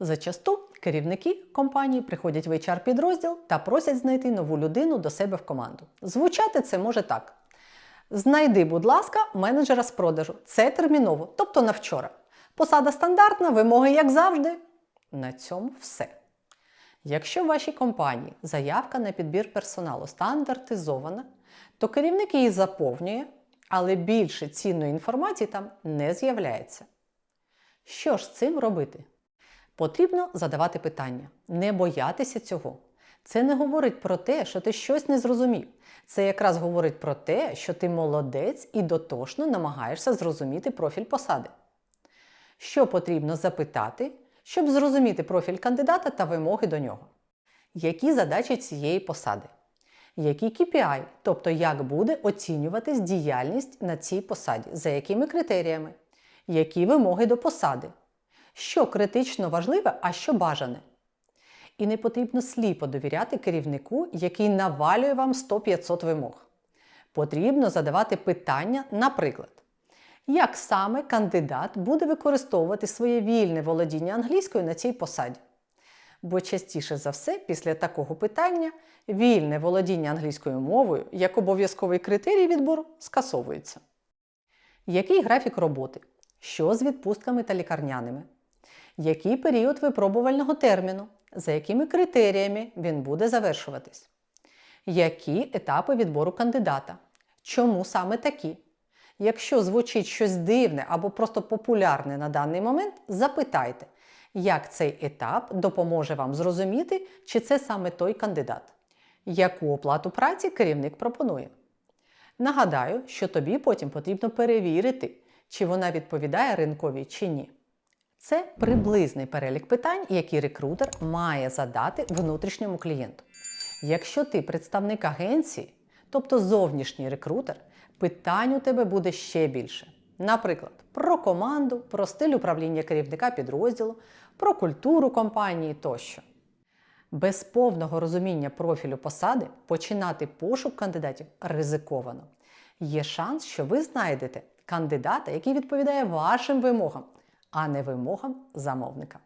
Зачасту керівники компанії приходять в HR-підрозділ та просять знайти нову людину до себе в команду. Звучати це може так: знайди, будь ласка, менеджера з продажу. Це терміново, тобто на вчора. Посада стандартна, вимоги як завжди. На цьому все. Якщо в вашій компанії заявка на підбір персоналу стандартизована, то керівник її заповнює, але більше цінної інформації там не з'являється. Що ж з цим робити? Потрібно задавати питання, не боятися цього. Це не говорить про те, що ти щось не зрозумів. Це якраз говорить про те, що ти молодець і дотошно намагаєшся зрозуміти профіль посади. Що потрібно запитати, щоб зрозуміти профіль кандидата та вимоги до нього? Які задачі цієї посади? Які KPI, тобто як буде оцінюватись діяльність на цій посаді, за якими критеріями, які вимоги до посади, що критично важливе, а що бажане. І не потрібно сліпо довіряти керівнику, який навалює вам 100-500 вимог. Потрібно задавати питання, наприклад, як саме кандидат буде використовувати своє вільне володіння англійською на цій посаді? Бо частіше за все, після такого питання вільне володіння англійською мовою як обов'язковий критерій відбору скасовується. Який графік роботи? Що з відпустками та лікарняними? Який період випробувального терміну? За якими критеріями він буде завершуватись? Які етапи відбору кандидата? Чому саме такі? Якщо звучить щось дивне або просто популярне на даний момент, запитайте, як цей етап допоможе вам зрозуміти, чи це саме той кандидат, яку оплату праці керівник пропонує. Нагадаю, що тобі потім потрібно перевірити, чи вона відповідає ринковій чи ні. Це приблизний перелік питань, які рекрутер має задати внутрішньому клієнту. Якщо ти представник агенції, тобто зовнішній рекрутер, питань у тебе буде ще більше. Наприклад, про команду, про стиль управління керівника підрозділу, про культуру компанії тощо. Без повного розуміння профілю посади починати пошук кандидатів ризиковано. Є шанс, що ви знайдете кандидата, який відповідає вашим вимогам, а не вимогам замовника.